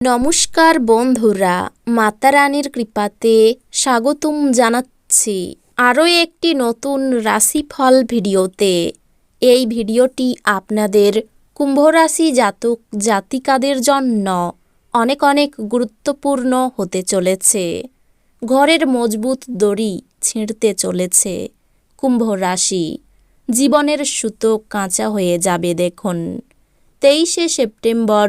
নমস্কার বন্ধুরা, মাতারানীর কৃপাতে স্বাগতম জানাচ্ছি আরও একটি নতুন রাশিফল ভিডিওতে। এই ভিডিওটি আপনাদের কুম্ভরাশি জাতক জাতিকাদের জন্য অনেক অনেক গুরুত্বপূর্ণ হতে চলেছে। ঘরের মজবুত দড়ি ছিঁড়তে চলেছে কুম্ভ রাশি জীবনের সুতো কাঁচা হয়ে যাবে দেখুন। তেইশে সেপ্টেম্বর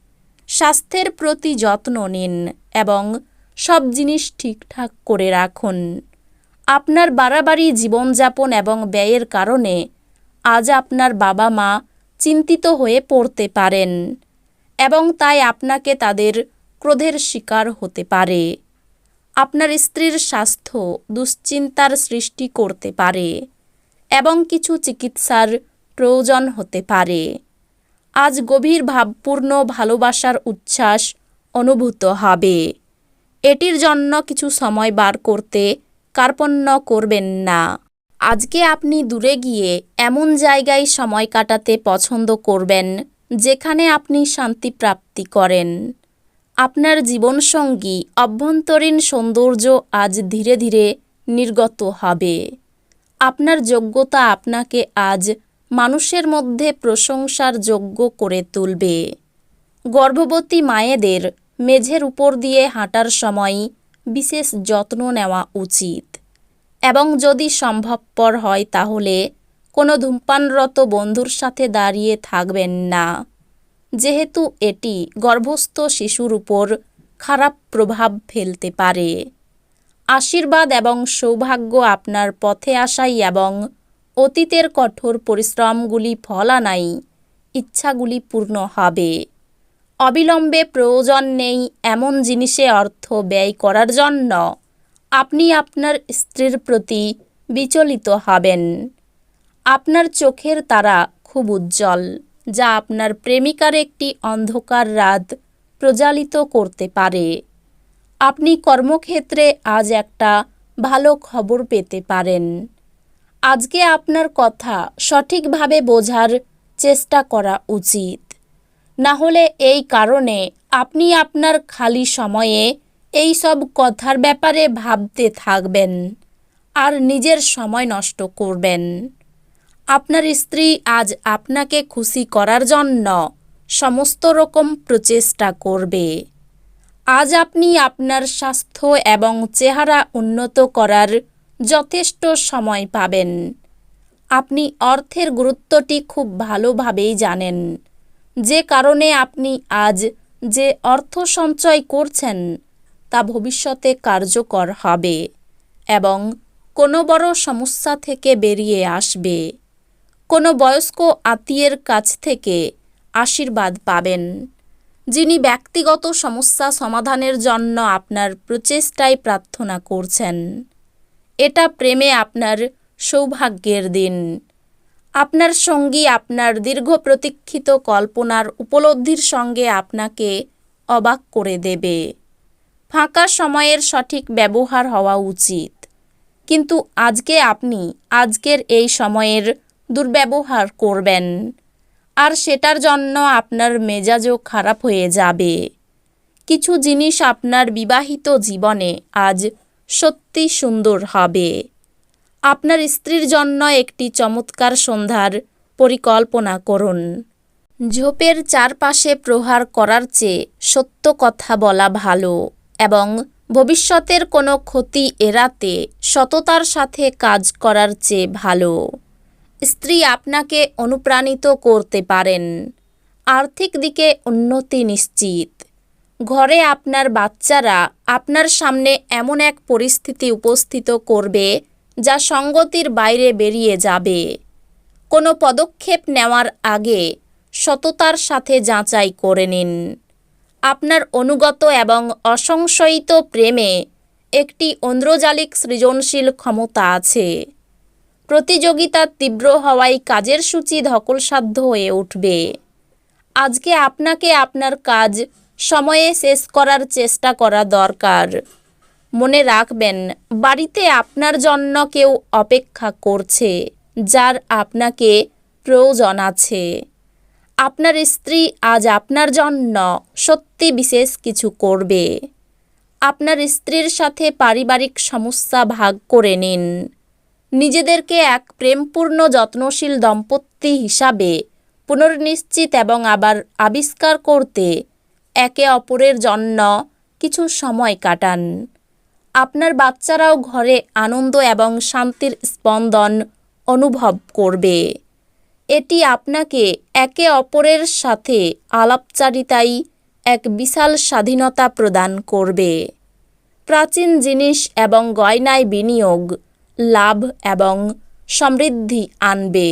স্বাস্থ্যের প্রতি যত্ন নিন এবং সব জিনিস ঠিকঠাক করে রাখুন। আপনার বাড়াবাড়ি, জীবনযাপন এবং ব্যয়ের কারণে আজ আপনার বাবা মা চিন্তিত হয়ে পড়তে পারেন এবং তাই আপনাকে তাদের ক্রোধের শিকার হতে পারে। আপনার স্ত্রীর স্বাস্থ্য দুশ্চিন্তার সৃষ্টি করতে পারে এবং কিছু চিকিৎসার প্রয়োজন হতে পারে। আজ গভীর ভাবপূর্ণ ভালোবাসার উচ্ছ্বাস অনুভূত হবে। এটির জন্য কিছু সময় বার করতে কার্পণ্য করবেন না। আজকে আপনি দূরে গিয়ে এমন জায়গায় সময় কাটাতে পছন্দ করবেন, যেখানে আপনি শান্তি প্রাপ্তি করেন। আপনার জীবনসঙ্গী অভ্যন্তরীণ সৌন্দর্য আজ ধীরে ধীরে নির্গত হবে। আপনার যোগ্যতা আপনাকে আজ মানুষের মধ্যে প্রশংসার যোগ্য করে তুলবে। গর্ভবতী মায়েদের মেঝের উপর দিয়ে হাঁটার সময় বিশেষ যত্ন নেওয়া উচিত। এবং যদি সম্ভবপর হয় তাহলে কোনো ধূমপানরত বন্ধুর সাথে দাঁড়িয়ে থাকবেন না। যেহেতু এটি গর্ভস্থ শিশুর উপর খারাপ প্রভাব ফেলতে পারে। আশীর্বাদ এবং সৌভাগ্য আপনার পথে আসাই এবং অতীতের কঠোর পরিশ্রমগুলি ফলানাই ইচ্ছাগুলি পূর্ণ হবে। অবিলম্বে প্রয়োজন নেই এমন জিনিসে অর্থ ব্যয় করার জন্য। আপনি আপনার স্ত্রীর প্রতি বিচলিত হবেন। আপনার চোখের তারা খুব উজ্জ্বল, যা আপনার প্রেমিকার একটি অন্ধকার রাত প্রজ্বালিত করতে পারে। আপনি কর্মক্ষেত্রে আজ একটা ভালো খবর পেতে পারেন। আজকে আপনার কথা সঠিকভাবে বোঝার চেষ্টা করা উচিত। না হলে এই কারণে আপনি আপনার খালি সময়ে এই সব কথার ব্যাপারে ভাবতে থাকবেন আর নিজের সময় নষ্ট করবেন। আপনার স্ত্রী আজ আপনাকে খুশি করার জন্য সমস্ত রকম প্রচেষ্টা করবে। আজ আপনি আপনার স্বাস্থ্য এবং চেহারা উন্নত করার যথেষ্ট সময় পাবেন। আপনি অর্থের গুরুত্বটি খুব ভালোভাবেই জানেন। যে কারণে আপনি আজ যে অর্থ সঞ্চয় করছেন, তা ভবিষ্যতে কার্যকর হবে এবং কোনো বড় সমস্যা থেকে বেরিয়ে আসবে। কোনো বয়স্ক আত্মীয়ের কাছ থেকে আশীর্বাদ পাবেন, যিনি ব্যক্তিগত সমস্যা সমাধানের জন্য আপনার প্রচেষ্টায় প্রার্থনা করছেন। এটা প্রেমে আপনার সৌভাগ্যের দিন। আপনার সঙ্গী আপনার দীর্ঘ প্রতীক্ষিত কল্পনার উপলব্ধির সঙ্গে আপনাকে অবাক করে দেবে। ফাঁকা সময়ের সঠিক ব্যবহার হওয়া উচিত। কিন্তু আজকে আপনি আজকের এই সময়ের দুর্ব্যবহার করবেন। আর সেটার জন্য আপনার মেজাজও খারাপ হয়ে যাবে। কিছু জিনিস আপনার বিবাহিত জীবনে আজ সত্যি সুন্দর হবে। আপনার স্ত্রীর জন্য একটি চমৎকার সন্ধ্যার পরিকল্পনা করুন। ঝোপের চারপাশে প্রহার করার চেয়ে সত্য কথা বলা ভালো এবং ভবিষ্যতের কোনো ক্ষতি এড়াতে সততার সাথে কাজ করার চেয়ে ভালো। স্ত্রী আপনাকে অনুপ্রাণিত করতে পারেন। আর্থিক দিকে উন্নতি নিশ্চিত। ঘরে আপনার বাচ্চারা আপনার সামনে এমন এক পরিস্থিতি উপস্থিত করবে যা সঙ্গতির বাইরে বেরিয়ে যাবে। কোনো পদক্ষেপ নেওয়ার আগে সততার সাথে যাচাই করে নিন। আপনার অনুগত এবং অসংশয়িত প্রেমে একটি অন্দ্রজালিক সৃজনশীল ক্ষমতা আছে। প্রতিযোগিতা তীব্র হওয়ায় কাজের সূচি ধকলসাধ্য হয়ে উঠবে। আজকে আপনাকে আপনার কাজ সময়ে শেষ করার চেষ্টা করা দরকার। মনে রাখবেন, বাড়িতে আপনার জন্য কেউ অপেক্ষা করছে, যার আপনাকে প্রয়োজন আছে। আপনার স্ত্রী আজ আপনার জন্য সত্যি বিশেষ কিছু করবে। আপনার স্ত্রীর সাথে পারিবারিক সমস্যা ভাগ করে নিন। নিজেদেরকে এক প্রেমপূর্ণ, যত্নশীল দম্পতি হিসাবে পুনর্নিশ্চিত এবং আবার আবিষ্কার করতে একে অপরের জন্য কিছু সময় কাটান। আপনার বাচ্চারাও ঘরে আনন্দ এবং শান্তির স্পন্দন অনুভব করবে। এটি আপনাকে একে অপরের সাথে আলাপচারিতায় এক বিশাল স্বাধীনতা প্রদান করবে। প্রাচীন জিনিস এবং গয়নায় বিনিয়োগ, লাভ এবং সমৃদ্ধি আনবে।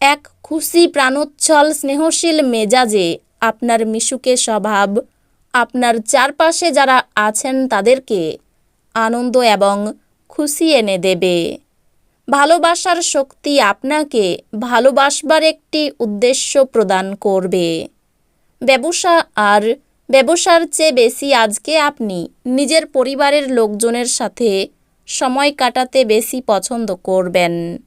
এক খুশি প্রাণোচ্ছল স্নেহশীল মেজাজে আপনার মিশুকে স্বভাব, আপনার চারপাশে যারা আছেন তাদেরকে আনন্দ এবং খুশি এনে দেবে। ভালোবাসার শক্তি আপনাকে ভালোবাসবার একটি উদ্দেশ্য প্রদান করবে। ব্যবসা আর ব্যবসার চেয়ে বেশি আজকে আপনি নিজের পরিবারের লোকজনের সাথে সময় কাটাতে বেশি পছন্দ করবেন।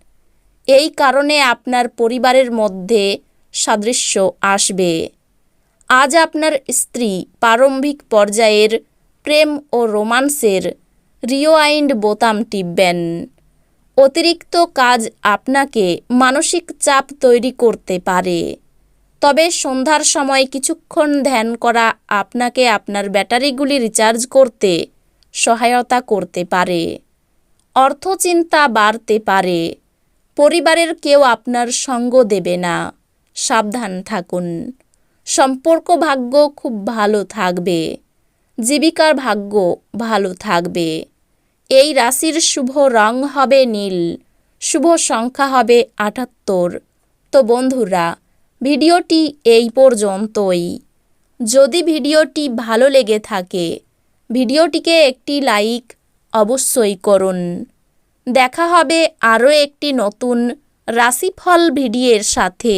এই কারণে আপনার পরিবারের মধ্যে সাদৃশ্য আসবে। আজ আপনার স্ত্রী প্রারম্ভিক পর্যায়ের প্রেম ও রোমান্সের রিওয়াইন্ড বোতাম টিপবেন। অতিরিক্ত কাজ আপনাকে মানসিক চাপ তৈরি করতে পারে। তবে সন্ধ্যার সময় কিছুক্ষণ ধ্যান করা আপনাকে আপনার ব্যাটারিগুলি রিচার্জ করতে সহায়তা করতে পারে। অর্থচিন্তা বাড়তে পারে। পরিবারের কেউ আপনার সঙ্গ দেবে না। সাবধান থাকুন। সম্পর্ক ভাগ্য খুব ভালো থাকবে। জীবিকার ভাগ্য ভালো থাকবে। এই রাশির শুভ রং হবে নীল। শুভ সংখ্যা হবে আটাত্তর। তো বন্ধুরা, ভিডিওটি এই পর্যন্তই। যদি ভিডিওটি ভালো লেগে থাকে, ভিডিওটিকে একটি লাইক অবশ্যই করুন। দেখা হবে আরও একটি নতুন রাশিফল ভিডিওর সাথে।